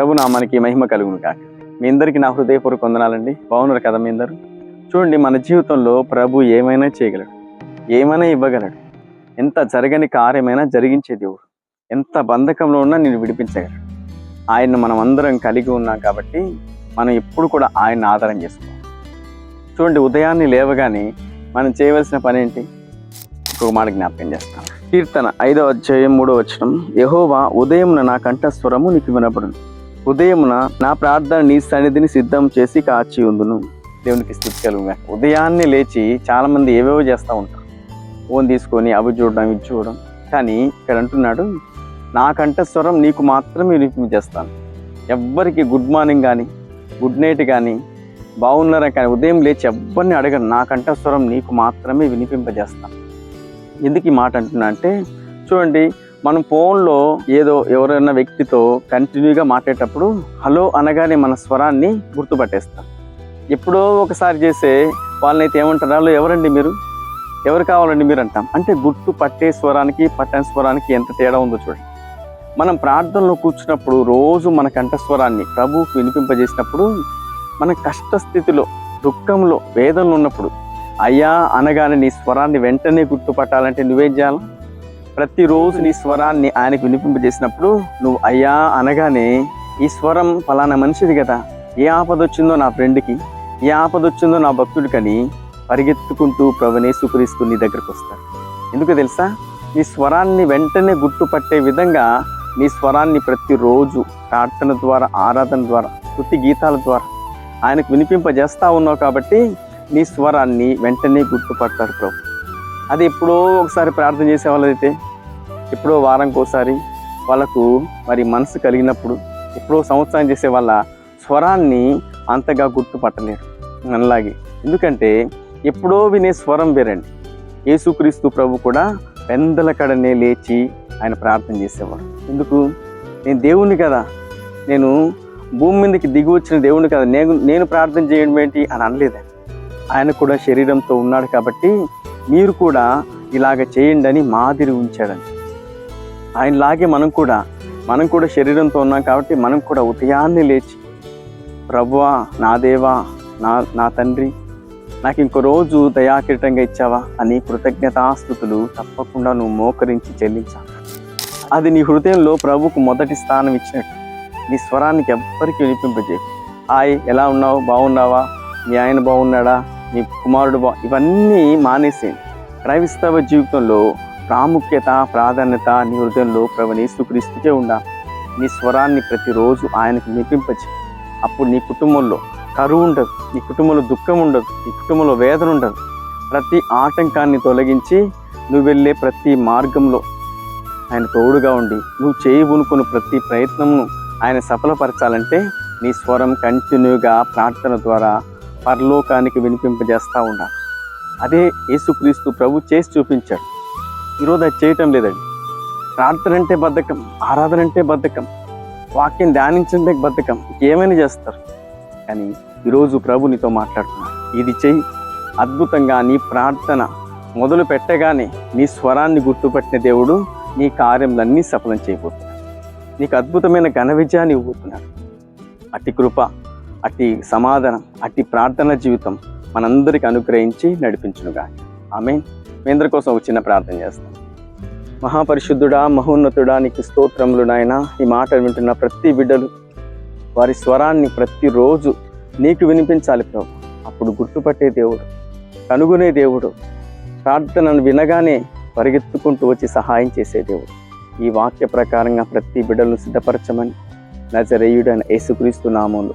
ప్రభు నామానికి మహిమ కలుగును కాక మీ అందరికీ నా హృదయపూర్వక వందనాలండి. బాగున్నారు కదా మీ అందరూ? చూడండి మన జీవితంలో ప్రభు ఏమైనా చేయగలడు? ఏమైనా ఇవ్వగలడు? ఎంత జరగని కార్యమైనా జరిగించే దేవుడు. ఎంత బంధకంలో ఉన్నా నేను విడిపించగలడు. ఆయన మనం అందరం కలిగి ఉన్నాం కాబట్టి మనం ఎప్పుడు కూడా ఆయన ఆధారం చేసుకోవాలి. చూడండి ఉదయాన్నే లేవగానే మనం చేయవలసిన పని ఏంటి? ఇంకొక మాట జ్ఞాపకం చేస్తాం కీర్తన ఐదవ అధ్యాయం మూడో వచనం. యహోవా ఉదయం నా కంఠస్వరము నీకు వినపడును ఉదయమున నా ప్రార్థన నీ సన్నిధిని సిద్ధం చేసి కాచి ఉందును దేవునికి స్థితి కలుగుగా ఉదయాన్నే లేచి చాలామంది ఏవేవో చేస్తూ ఉంటారు. ఫోన్ తీసుకొని అవి చూడడం ఇవి చూడడం. కానీ ఇక్కడ అంటున్నాడు నాకంటే స్వరం నీకు మాత్రమే వినిపించేస్తాను ఎవ్వరికి గుడ్ మార్నింగ్ కానీ గుడ్ నైట్ కానీ బాగున్నారా కానీ ఉదయం లేచి ఎవ్వరిని అడగను. నా కంఠస్వరం నీకు మాత్రమే వినిపింపజేస్తాను. ఎందుకు ఈ మాట అంటున్నా అంటే చూడండి మనం ఫోన్లో ఏదో ఎవరైనా వ్యక్తితో కంటిన్యూగా మాట్లాడేటప్పుడు హలో అనగానే మన స్వరాన్ని గుర్తుపట్టేస్తాం. ఎప్పుడో ఒకసారి చేసే వాళ్ళనైతే ఏమంటారు? హలో ఎవరండి మీరు? ఎవరు కావాలండి మీరు? అంటాం. అంటే గుర్తు పట్టే స్వరానికి పట్టని స్వరానికి ఎంత తేడా ఉందో చూడండి. మనం ప్రార్థనలో కూర్చున్నప్పుడు రోజు మన కంఠస్వరాన్ని ప్రభువుకు వినిపింపజేసినప్పుడు మన కష్ట స్థితిలో దుఃఖంలో వేదనలు ఉన్నప్పుడు అయ్యా అనగానే నీ స్వరాన్ని వెంటనే గుర్తుపట్టాలంటే నువ్వేం చేయాలి? ప్రతిరోజు నీ స్వరాన్ని ఆయనకు వినిపింపజేసినప్పుడు నువ్వు అయ్యా అనగానే ఈ స్వరం ఫలానా మనిషిది కదా. ఏ ఆపద వచ్చిందో నా ఫ్రెండ్కి ఏ ఆపద వచ్చిందో నా భక్తుడికని పరిగెత్తుకుంటూ ప్రభునేసుకురిస్తూ నీ దగ్గరకు వస్తాడు. ఎందుకు తెలుసా? నీ స్వరాన్ని వెంటనే గుర్తుపట్టే విధంగా నీ స్వరాన్ని ప్రతిరోజు ప్రార్థన ద్వారా ఆరాధన ద్వారా స్థుతి గీతాల ద్వారా ఆయనకు వినిపింపజేస్తా ఉన్నావు కాబట్టి నీ స్వరాన్ని వెంటనే గుర్తుపడతాడు ప్రభు. అది ఎప్పుడో ఒకసారి ప్రార్థన చేసే వాళ్ళైతే ఎప్పుడో వారంకోసారి వాళ్ళకు మరి మనసు కలిగినప్పుడు ఎప్పుడో సంవత్సరం చేసే వాళ్ళ స్వరాన్ని అంతగా గుర్తుపట్టలేరు అలాగే ఎందుకంటే ఎప్పుడో వినే స్వరం వేరండి. యేసుక్రీస్తు ప్రభు కూడా పెందల కడనే లేచి ఆయన ప్రార్థన చేసేవాడు. ఎందుకు? నేను దేవుణ్ణి కదా. నేను భూమి మీదకి దిగి వచ్చిన దేవుణ్ణి కదా. నేను నేను ప్రార్థన చేయడం ఏంటి అని అనలేదు ఆయన కూడా శరీరంతో ఉన్నాడు కాబట్టి మీరు కూడా ఇలాగ చేయండి అని మాదిరి ఉంచాడని ఆయనలాగే మనం కూడా మనం కూడా శరీరంతో ఉన్నాం కాబట్టి మనం కూడా ఉదయాన్నే లేచి ప్రభువా నా దేవా నా నా తండ్రి నాకు ఇంకో రోజు దయాకిరీటంగా ఇచ్చావా? అని కృతజ్ఞతాస్థుతులు తప్పకుండా నువ్వు మోకరించి చెల్లించావు అది నీ హృదయంలో ప్రభుకు మొదటి స్థానం ఇచ్చినట్టు. నీ స్వరానికి ఎవ్వరికి వినిపింపజేయకు. హాయ్ ఎలా ఉన్నావు? బాగున్నావా? మీ ఆయన బాగున్నాడా? నీ కుమారుడు బా ఇవన్నీ మానేసేయండి క్రైస్తవ జీవితంలో ప్రాముఖ్యత ప్రాధాన్యత నీ హృదయంలో ప్రభుని ఉండా. నీ స్వరాన్ని ప్రతిరోజు ఆయనకు వినిపింపచే అప్పుడు నీ కుటుంబంలో కరువు ఉండదు నీ కుటుంబంలో దుఃఖం ఉండదు నీ కుటుంబంలో వేదన ఉండదు. ప్రతి ఆటంకాన్ని తొలగించి నువ్వు వెళ్ళే ప్రతి మార్గంలో ఆయన తోడుగా ఉండి నువ్వు చేయబునుకున్న ప్రతి ప్రయత్నమును ఆయన సఫలపరచాలంటే నీ స్వరం కంటిన్యూగా ప్రార్థన ద్వారా పరలోకానికి వినిపింపజేస్తూ ఉన్నాను అదే యేసుక్రీస్తు ప్రభు చేసి చూపించాడు. ఈరోజు అది చేయటం లేదండి. ప్రార్థన అంటే బద్ధకం ఆరాధన అంటే బద్ధకం వాక్యం ధ్యానించే బద్ధకం ఏమైనా చేస్తారు. కానీ ఈరోజు ప్రభు నీతో మాట్లాడుతున్నాడు. ఇది చెయ్యి. అద్భుతంగా నీ ప్రార్థన మొదలు పెట్టగానే నీ స్వరాన్ని గుర్తుపట్టిన దేవుడు నీ కార్యములన్నీ సఫలం చేయబోతున్నాడు. నీకు అద్భుతమైన ఘన విజయాన్ని ఇవ్వబోతున్నాడు. అతి కృప అట్టి సమాధానం అట్టి ప్రార్థన జీవితం మనందరికి అనుగ్రహించి నడిపించునుగా. ఆమె మీ అందరి కోసం ఒక చిన్న ప్రార్థన చేస్తాం. మహాపరిశుద్ధుడా మహోన్నతుడా నీకు స్తోత్రములు నాయన. ఈ మాట వింటున్న ప్రతి బిడ్డలు వారి స్వరాన్ని ప్రతిరోజు నీకు వినిపించాలి ప్రభు. అప్పుడు గుర్తుపట్టే దేవుడు కనుగొనే దేవుడు ప్రార్థనను వినగానే పరిగెత్తుకుంటూ వచ్చి సహాయం చేసే దేవుడు. ఈ వాక్య ప్రకారంగా ప్రతి బిడ్డలను సిద్ధపరచమని నజరేయుడైన యేసుక్రీస్తు నామంలో